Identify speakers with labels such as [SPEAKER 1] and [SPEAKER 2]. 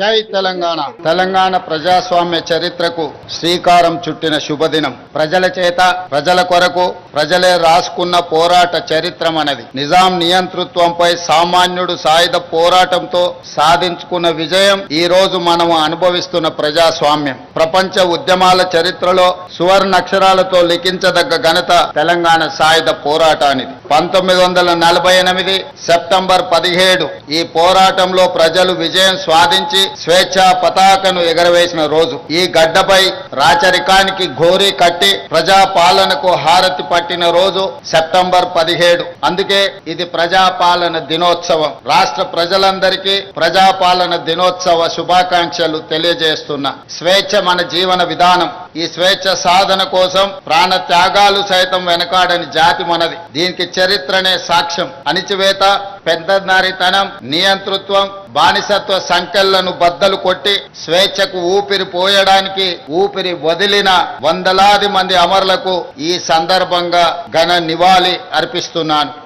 [SPEAKER 1] జై తెలంగాణ. తెలంగాణ ప్రజాస్వామ్య చరిత్రకు శ్రీకారం చుట్టిన శుభదినం. ప్రజల చేత ప్రజల కొరకు ప్రజలే రాసుకున్న పోరాట చరిత్రం అనేది నిజాం నియంతృత్వంపై సామాన్యుడు సాయుధ పోరాటంతో సాధించుకున్న విజయం ఈ రోజు మనము అనుభవిస్తున్న ప్రజాస్వామ్యం. ప్రపంచ ఉద్యమాల చరిత్రలో సువర్ణ అక్షరాలతో లిఖించదగ్గ ఘనత తెలంగాణ సాయుధ పోరాటానిది. పంతొమ్మిది వందల నలభై ఎనిమిది సెప్టెంబర్ పదిహేడు ఈ పోరాటంలో ప్రజలు విజయం స్వాధించి స్వేచ్ఛ పతాకను ఎగరవేసిన రోజు. ఈ గడ్డపై రాచరికానికి ఘోరీ కట్టి ప్రజా పాలనకు హారతి పట్టిన రోజు సెప్టెంబర్ పదిహేడు. అందుకే ఇది ప్రజాపాలన దినోత్సవం. రాష్ట్ర ప్రజలందరికీ ప్రజాపాలన దినోత్సవ శుభాకాంక్షలు తెలియజేస్తున్నా స్వేచ్ఛ మన జీవన విధానం. ఈ స్వేచ్ఛ సాధన కోసం ప్రాణ త్యాగాలు సైతం వెనకాడని జాతి మనది. దీనికి చరిత్రనే సాక్ష్యం. అణిచివేత పెద్దనారితనం నియంతృత్వం బానిసత్వ సంఖ్యలను బద్దలు కొట్టి స్వేచ్ఛకు ఊపిరి పోయడానికి ఊపిరి వదిలిన వందలాది మంది అమరులకు ఈ సందర్భంగా ఘన నివాళి అర్పిస్తున్నాను.